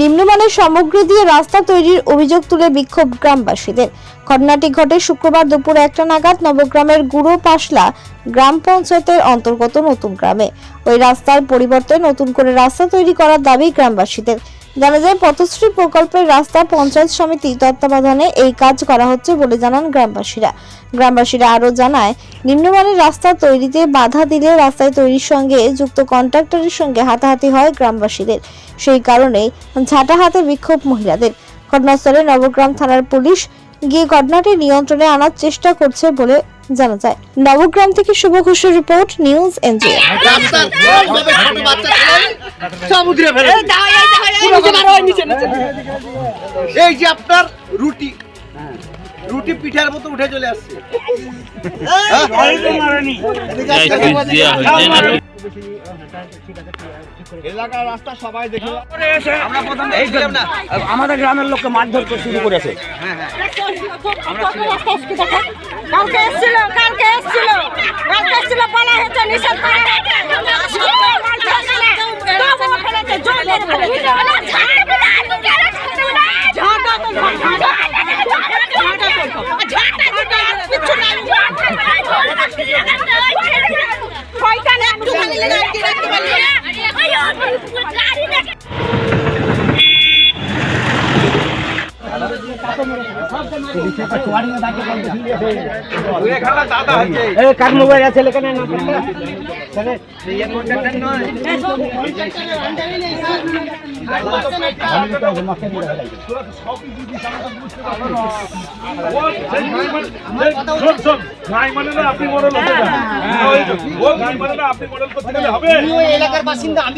নিম্নমানের সামগ্রী দিয়ে রাস্তা তৈরির অভিযোগ তুলে বিক্ষোভ গ্রামবাসীদের। ঘটনাটি ঘটে শুক্রবার দুপুর একটা নাগাদ নবগ্রামের গুড়ো পাশলা গ্রাম পঞ্চায়েতের অন্তর্গত নতুন গ্রামে। ওই রাস্তার পরিবর্তে নতুন করে রাস্তা তৈরি করার দাবি গ্রামবাসীদের। জানা যায়, পথশ্রী প্রকল্পের রাস্তা পঞ্চায়েত সমিতি তত্ত্বাবধানে এই কাজ করা হচ্ছে বলে জানান গ্রামবাসীরা। গ্রামবাসীরা আরও জানায়, নিম্নমানের রাস্তা তৈরিতে বাধা দিলে রাস্তায় তৈরির সঙ্গে যুক্ত কন্ট্রাক্টরের সঙ্গে হাতাহাতি হয় গ্রামবাসীদের। সেই কারণেই ঝাঁটা হাতে বিক্ষোভ মহিলাদের। ঘটনাস্থলে নবগ্রাম থানার পুলিশ গিয়ে ঘটনাটি নিয়ন্ত্রণে আনার চেষ্টা করছে বলে জানা যায় নবগ্রাম থেকে শুভ ঘোষের রিপোর্ট নিউজ এনজিও এই যে আপনার রুটি রুটি পিঠার মতো উঠে চলে আসছে এলাকার রাস্তা সবাই আমাদের গ্রামের লোককে মারধর শুরু করেছে কালকে কালকে কালকে হয়েছে হয়েছে ফেলেছে, ফেলেছে। ঝাঁটা তো ঝাঁটা। কিচ্ছু নাই। শয়তান একটুখানি লেগে আটকে রাখতে পারলি না। কার মোবাইল আছে এখানে না নাই মানে না আপনি মডেল হতে যান ও নাই মানে না আপনি মডেল করতে গেলে হবে আমি ওই এলাকার বাসিন্দা আমি ওই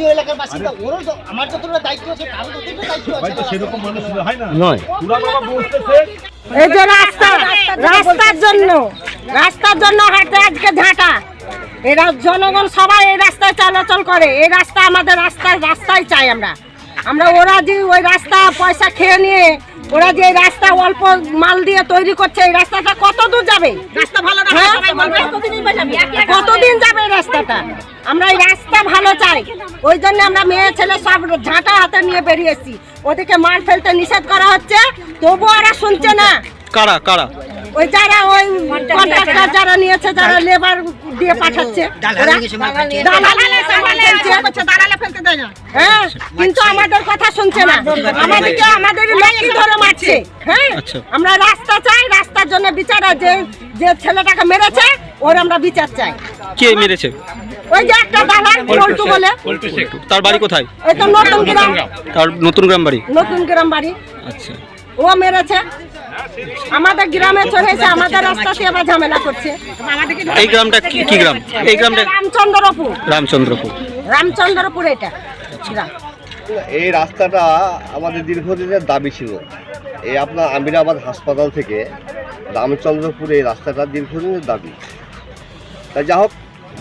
এলাকার বাসিন্দা ওরও তো- আমার যতটা দায়িত্ব আছে তারও দায়িত্ব আছে। সেরকম মানুষ হয় না। নয়। পুরা বাবা বসতেছে এই যে রাস্তা। রাস্তার জন্য। রাস্তার জন্য হাতে আজকে ঝাঁটা এরা জনগণ সবাই এই রাস্তায় চলাচল করে। এই রাস্তা আমাদের রাস্তায় রাস্তায় চাই আমরা। আমরা ওরা যে ওই রাস্তা পয়সা খেয়ে নিয়ে ওরা যে এই রাস্তা অল্প মাল দিয়ে তৈরি করছে এই রাস্তাটা কত দূর যাবে? রাস্তা ভালো কতদিন যাবে এই রাস্তাটা? আমরা এই রাস্তা ভালো চাই। ওই জন্য আমরা মেয়ে ছেলে সব ঝাঁটা হাতে নিয়ে বেরিয়েছি ওদিকে মাল ফেলতে নিষেধ করা হচ্ছে। তবু ওরা শুনছে না। কারা কারা? ওই যারা ওই কন্ট্রাক্টর যারা নিয়েছে যারা লেবার দিয়ে পাঠাচ্ছে হ্যাঁ কিন্তু আমাদের কথা শুনছে না। আমাদেরকে আমাদের লোকই ধরে মারছে। হ্যাঁ আচ্ছা। আমরা রাস্তা চাই রাস্তার জন্য বিচার যে যে ছেলেটাকে মেরেছে ওর আমরা বিচার চাই। কে মেরেছে? ওই যে একটা দালাল পল্টু বলে। তার বাড়ি কোথায়? এই নতুন গ্রাম। তার নতুন গ্রাম বাড়ি? নতুন গ্রাম বাড়ি। আচ্ছা। ও মেরেছে। আমাদের গ্রামে চলেছে আমাদের রাস্তাতে আবার ঝামেলা করছে। এই গ্রামটা কি কি গ্রাম? এই গ্রামটা রামচন্দ্রপুর। রামচন্দ্রপুর। রামচন্দ্রপুর এটা গ্রাম এই রাস্তাটা আমাদের দীর্ঘদিনের দাবি ছিল। এই আপনার আমিরাবাদ হাসপাতাল থেকে রামচন্দ্রপুর এই রাস্তাটা দীর্ঘদিনের দাবি। তাই যা হোক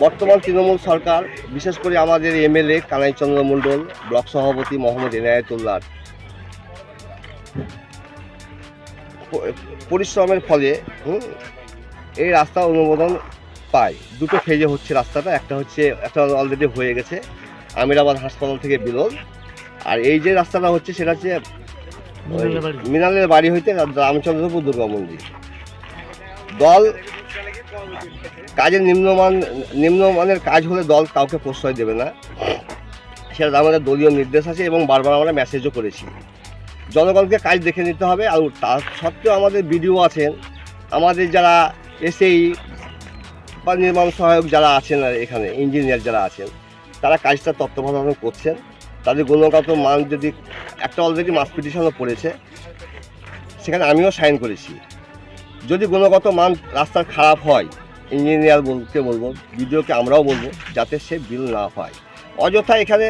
বর্তমান তৃণমূল সরকার বিশেষ করে আমাদের এমএলএ কানাইচন্দ্র মণ্ডল ব্লক সভাপতি মোহাম্মদ এনায়েতুল্লাহ পরিশ্রমের ফলে এই রাস্তা অনুমোদন পায়। দুটো ফেজে হচ্ছে রাস্তাটা একটা হচ্ছে একটা অলরেডি হয়ে গেছে আমিরাবাদ হাসপাতাল থেকে বিলোল। আর এই যে রাস্তাটা হচ্ছে সেটা হচ্ছে ওই মিনালের বাড়ি। হইতে রামচন্দ্রপুর দুর্গা মন্দির। দল কাজের নিম্নমান নিম্নমানের কাজ হলে দল কাউকে প্রশ্রয় দেবে না। সেটা আমাদের দলীয় নির্দেশ আছে এবং বারবার আমরা মেসেজও করেছি। জনগণকে কাজ দেখে নিতে হবে আর তার সত্ত্বেও আমাদের বিডিও আছেন, আমাদের যারা এসেই বা নির্মাণ সহায়ক যারা আছেন আর এখানে ইঞ্জিনিয়ার যারা আছেন, তারা কাজটা তত্ত্বাবধান করছেন। তাদের গুণগত মান যদি একটা অলরেডি মাস পিটিশনও পড়েছে, সেখানে আমিও সাইন করেছি। যদি গুণগত মান রাস্তার খারাপ হয় ইঞ্জিনিয়ার বলতে বলব, বিডিওকে আমরাও বলব, যাতে সে বিল না হয় অযথা এখানে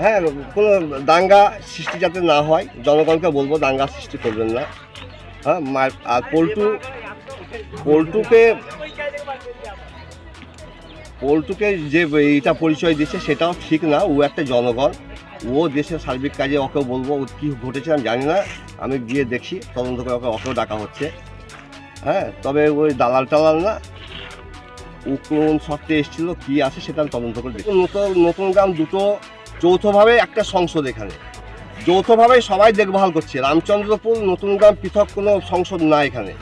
হ্যাঁ কোনো দাঙ্গা সৃষ্টি যাতে না হয়, জনগণকে বলব দাঙ্গা সৃষ্টি করবেন না। হ্যাঁ আর পল্টু, পল্টুকে পল্টুকে যে এইটা পরিচয় দিচ্ছে সেটাও ঠিক না। ও একটা জনগণ। ও দেশের সার্বিক কাজে ওকে বলব, ও কী ঘটেছে আমি জানি না। আমি গিয়ে দেখি তদন্ত করে ওকে অকেও ডাকা হচ্ছে। হ্যাঁ তবে ওই দালাল টালাল না। ও কোন শর্তে এসেছিল, কী আছে সেটা আমি তদন্ত করে দেখি নতুন নতুন গ্রাম দুটো যৌথভাবে একটা সংসদ এখানে। যৌথভাবে সবাই দেখভাল করছে। রামচন্দ্রপুর নতুন গ্রাম পৃথক কোনো সংসদ না এখানে।